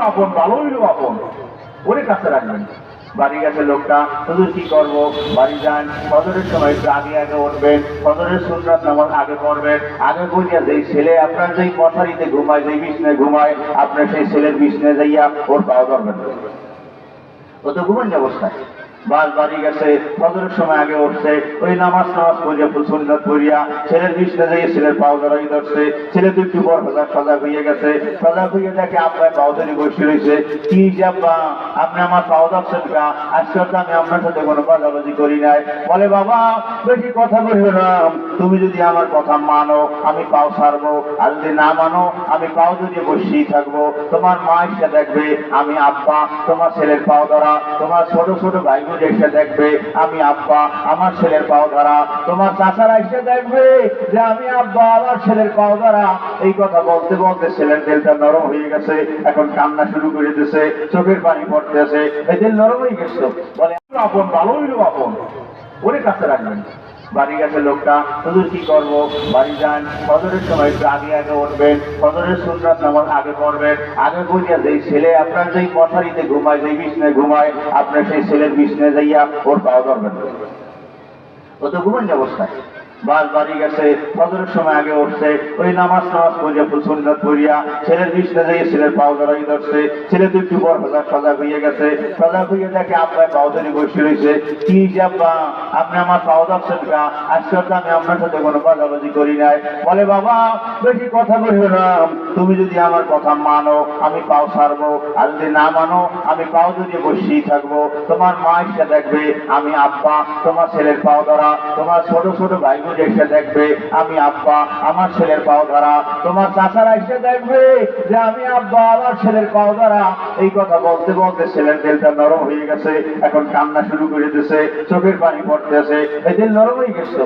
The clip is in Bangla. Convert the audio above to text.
আপন, ভালোই আপন। ওরে কাছে রাখবেন। বাড়ি গেছে লোকটা, শুধু কি করব? বাড়ি যান, সদরের সময় একটু আগে আগে উঠবেন, সদরের সুন্দর নামাজ আগে পড়বেন। আগে বলিয়া যেই ছেলে আপনার যেই মশারিতে ঘুমায়, যেই বিষ্ণে ঘুমায়, আপনার সেই ছেলের বিষ্ণে যাইয়া ওর পাওয়া ধরবেন ও তো ঘুমেন অবস্থায়। বাস বাড়ি গেছে, ফজরের সময় আগে উঠছে, ওই নামাজ নামাজ পড়িয়া সুন্দর পড়িয়া ছেলের বিছনা যাইয়ে ছেলের পাও ধরাই ধরছে, ছেলে একটু বড় সজাগ সজাগ হয়ে গেছে। সজাগ হয়ে দেখে আপনার পাও ধরে বসে রয়েছে কি যে আপনি আমার পাও ধরছেন কা? আজকে আমি আপনার সাথে কোনো বাজাবাজি করি নাই। বলে, বাবা, বেশি কথা বলবে না। তুমি যদি আমার কথা মানো, আমি পাও ছাড়বো। আর যদি না মানো, আমি পাও ধরিয়ে বসেই থাকব। তোমার মা এসে দেখবে, আমি আব্বা, তোমার ছেলের পাও ধরা, তোমার ছোট ছোট ভাই বোন এসে দেখবে, আমি আব্বা, আমার ছেলের পাও ধরা তোমার চাচারা এসে দেখবে যে, আমি আব্বা, আমার ছেলের পাও ধরা এই কথা বলতে বলতে ছেলের দিলটা নরম হয়ে গেছে, এখন কান্না শুরু করে দিছে, চোখের পানি পড়তেছে এই দিল নরম হয়ে গেছে। বলে, আপন ভালো হইল আপন। ওরে কাছে রাখবেন। বাড়ি গেছে লোকটা, শুধু কি করব? বাড়ি যান ফজরের সময় একটু আগে আগে উঠবেন ফজরের সুন্দর নামাজ আগে পড়বেন। আগে বলিয়া যেই ছেলে আপনার যেই মশারিতে ঘুমায়, যেই বিষ্ণে ঘুমায়, আপনার সেই ছেলের বিষ্ণে যাইয়া ওর পাওয়া ধরবেন। ও তো ঘুমেন অবস্থায়। বাস বাড়ি গেছে, ফজরের সময় আগে উঠছে, ওই নামাজ নামাজ পড়িয়া সুন্দর পড়িয়া, ছেলের বিছনা যাইয়ে ছেলের পাও ধরাই ধরছে, ছেলে তো একটু বড় সজাগ সজাগ হয়ে গেছে, সজাগ হয়ে দেখে আপনার পাও ধরে বসে রয়েছে কি আব্বা, আপনি আমার পাও ধরছেন কা আজকে আমি আপনার সাথে কোনো বাজাবাজি করি নাই। বলে, বাবা, বেশি কথা বলবে না, তুমি যদি আমার কথা মানো, আমি পাও ছাড়বো, আর যদি না মানো, আমি পাও ধরে বসেই থাকব। তোমার মা এসে দেখবে, আমি আব্বা, তোমার ছেলের পাও ধরা, তোমার ছোট ছোট ভাই এসে দেখবে, আমি আব্বা, আমার ছেলের পাও ধরা তোমার চাচারা এসে দেখবে যে, আমি আব্বা, আমার ছেলের পাও ধরা এই কথা বলতে বলতে ছেলের দিলটা নরম হয়ে গেছে, এখন কান্না শুরু করে দিছে, চোখের পানি পড়তেছে এই দিল নরম হয়ে গেছে।